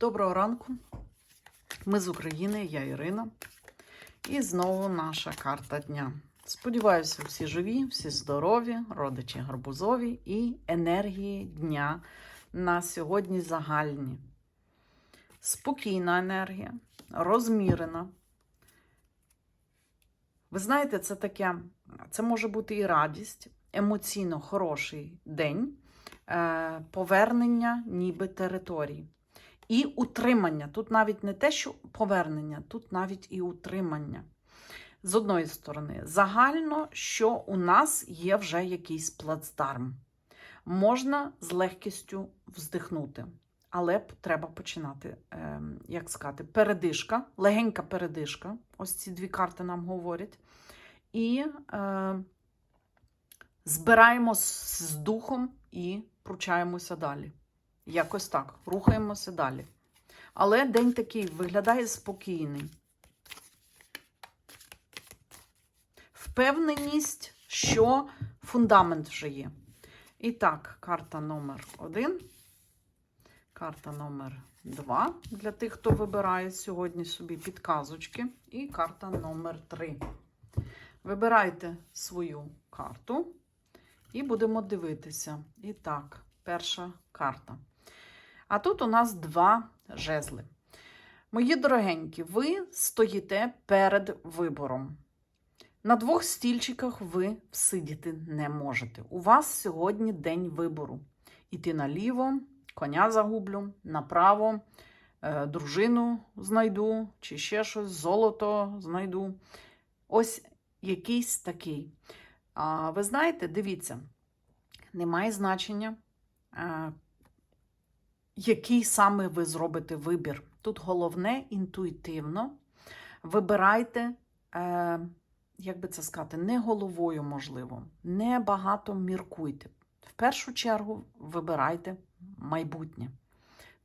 Доброго ранку. Ми з України, я Ірина. І знову наша карта дня. Сподіваюся, всі живі, всі здорові, родичі гарбузові і енергії дня на сьогодні загальні. Спокійна енергія, розмірена. Ви знаєте, це таке, це може бути і радість, емоційно хороший день, е, повернення ніби території. І утримання. Тут навіть не те, що повернення, тут навіть і утримання. З одної сторони, загально, що у нас є вже якийсь плацдарм. Можна з легкістю вздихнути, але треба починати, е, як сказати, передишка, легенька передишка. Ось ці дві карти нам говорять. І е, збираємо з духом і пручаємося далі. Якось так, рухаємося далі. Але день такий виглядає спокійний. Впевненість, що фундамент вже є. І так, карта номер один, карта номер два для тих, хто вибирає сьогодні собі підказочки. І карта номер три. Вибирайте свою карту і будемо дивитися. І так, перша карта. А тут у нас два жезли. Мої дорогенькі, ви стоїте перед вибором. На двох стільчиках ви всидіти не можете. У вас сьогодні день вибору. Іти наліво, коня загублю, направо, е, дружину знайду, чи ще щось, золото знайду. Ось якийсь такий. А, ви знаєте, дивіться, немає значення, е, який саме ви зробите вибір. Тут головне інтуїтивно. Вибирайте, е, як би це сказати, не головою, можливо, не багато міркуйте. В першу чергу вибирайте майбутнє.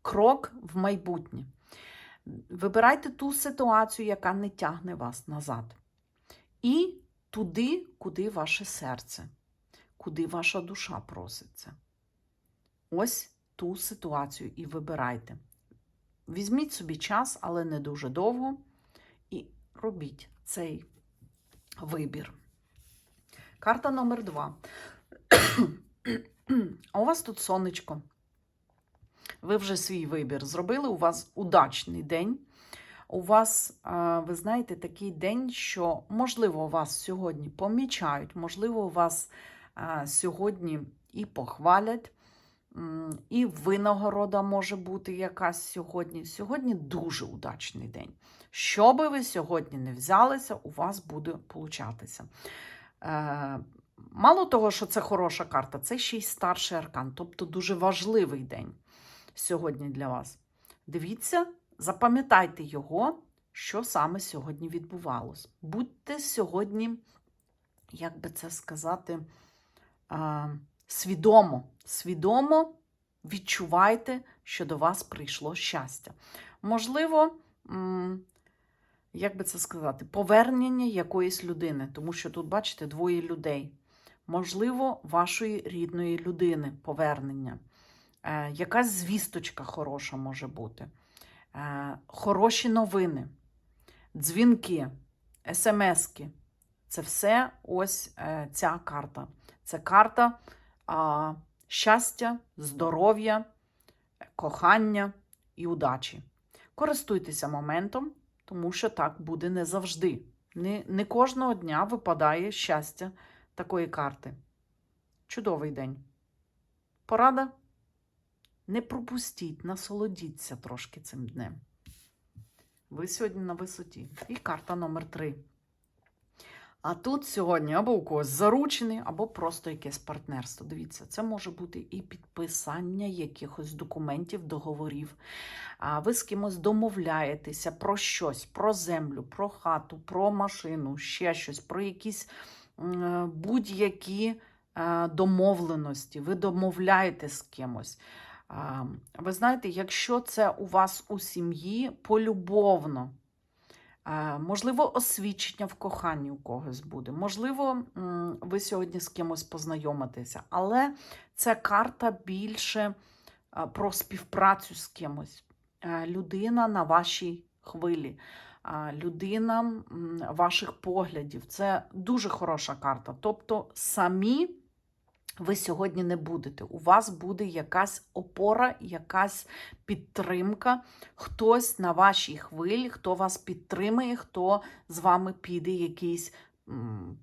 Крок в майбутнє. Вибирайте ту ситуацію, яка не тягне вас назад. І туди, куди ваше серце, куди ваша душа проситься. Ось ту ситуацію і вибирайте. Візьміть собі час, але не дуже довго, і робіть цей вибір. Карта номер два. А у вас тут сонечко. Ви вже свій вибір зробили. У вас удачний день. У вас, ви знаєте, такий день, що, можливо, вас сьогодні помічають, можливо, вас сьогодні і похвалять. І винагорода може бути якась сьогодні. Сьогодні дуже удачний день. Що би ви сьогодні не взялися, у вас буде получатися. Е, мало того, що це хороша карта, це ще й старший аркан, тобто дуже важливий день сьогодні для вас. Дивіться, запам'ятайте його, що саме сьогодні відбувалось. Будьте сьогодні, як би це сказати, е, свідомо, свідомо відчувайте, що до вас прийшло щастя. Можливо, як би це сказати, повернення якоїсь людини, тому що тут, бачите, двоє людей. Можливо, вашої рідної людини повернення. Е, якась звісточка хороша може бути. Е, хороші новини, дзвінки, смски. Це все ось е, ця карта. Це карта а, щастя, здоров'я, кохання і удачі. Користуйтеся моментом, тому що так буде не завжди. Не, не кожного дня випадає щастя такої карти. Чудовий день. Порада? Не пропустіть, насолодіться трошки цим днем. Ви сьогодні на висоті. І карта номер 3. А тут сьогодні або у когось заручений, або просто якесь партнерство. Дивіться, це може бути і підписання якихось документів, договорів. А ви з кимось домовляєтеся про щось, про землю, про хату, про машину, ще щось, про якісь е, будь-які е, домовленості. Ви домовляєте з кимось. Ви знаєте, якщо це у вас у сім'ї полюбовно, можливо, освідчення в коханні у когось буде, можливо, ви сьогодні з кимось познайомитеся, але це карта більше про співпрацю з кимось. людина на вашій хвилі, людина ваших поглядів. Це дуже хороша карта. Тобто самі ви сьогодні не будете. У вас буде якась опора, якась підтримка, хтось на вашій хвилі, хто вас підтримує, хто з вами піде якийсь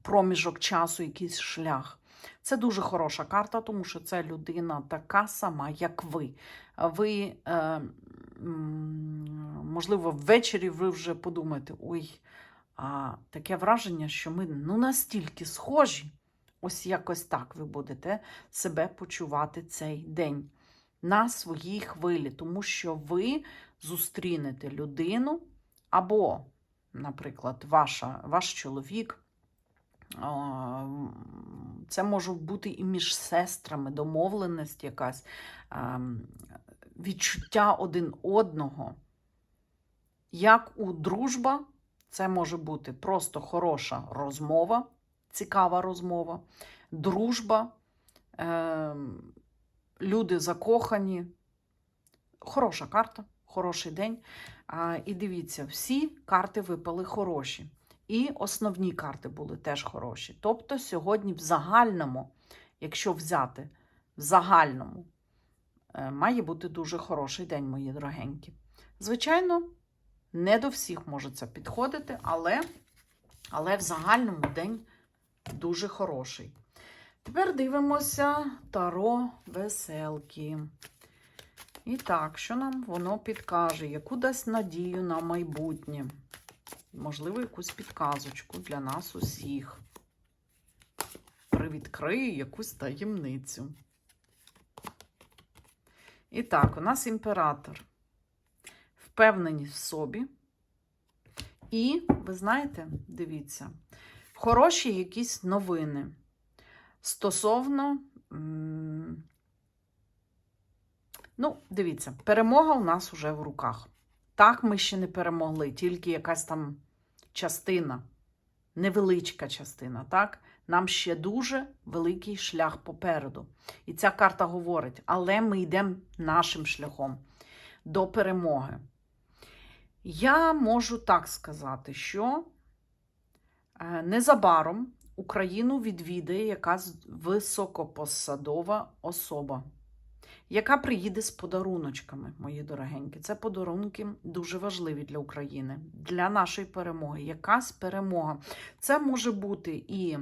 проміжок часу, якийсь шлях. Це дуже хороша карта, тому що це людина така сама, як ви. Ви, е, можливо, ввечері ви вже подумаєте, ой, а таке враження, що ми ну, настільки схожі. Ось якось так ви будете себе почувати цей день на своїй хвилі, тому що ви зустрінете людину, або, наприклад, ваша, ваш чоловік. Це може бути і між сестрами домовленість якась, відчуття один одного. Як у дружба, це може бути просто хороша розмова, цікава розмова, дружба, ем, люди закохані. Хороша карта, хороший день. І дивіться, всі карти випали хороші. І основні карти були теж хороші. Тобто сьогодні в загальному, якщо взяти в загальному, е, має бути дуже хороший день, мої дорогенькі. Звичайно, не до всіх може це підходити, але, але в загальному день дуже хороший. Тепер дивимося Таро веселки. І так, що нам воно підкаже? Яку дасть надію на майбутнє? Можливо, якусь підказочку для нас усіх. Привідкриє якусь таємницю. І так, у нас імператор. Впевненість в собі. І, ви знаєте, дивіться, хороші якісь новини стосовно. Ну, дивіться, перемога у нас вже в руках. Так, ми ще не перемогли, тільки якась там частина, невеличка частина, так? Нам ще дуже великий шлях попереду. І ця карта говорить, але ми йдемо нашим шляхом до перемоги. Я можу так сказати, що незабаром Україну відвідає якась високопосадова особа яка приїде з подаруночками, мої дорогенькі. Це подарунки дуже важливі для України, для нашої перемоги. Якась перемога. Це може бути і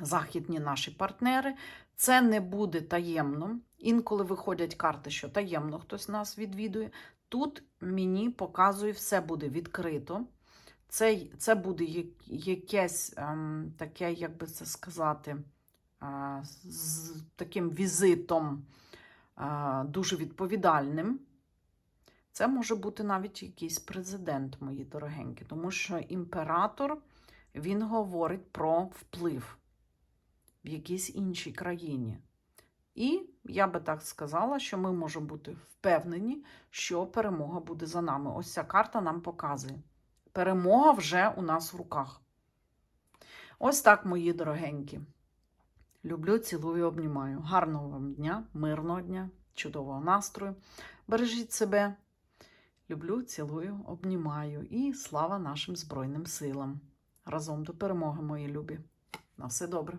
західні наші партнери. Це не буде таємно. Інколи виходять карти, що таємно хтось нас відвідує. Тут мені показує, все буде відкрито. Це, це буде якесь ем, таке, як би це сказати, а, з таким візитом а, дуже відповідальним. Це може бути навіть якийсь президент, мої дорогенькі, тому що імператор він говорить про вплив в якійсь іншій країні. І я би так сказала, що ми можемо бути впевнені, що перемога буде за нами. Ось ця карта нам показує. Перемога вже у нас в руках. Ось так, мої дорогенькі. Люблю, цілую, обнімаю. Гарного вам дня, мирного дня, чудового настрою. Бережіть себе. Люблю, цілую, обнімаю. І слава нашим Збройним силам. Разом до перемоги, мої любі. На все добре.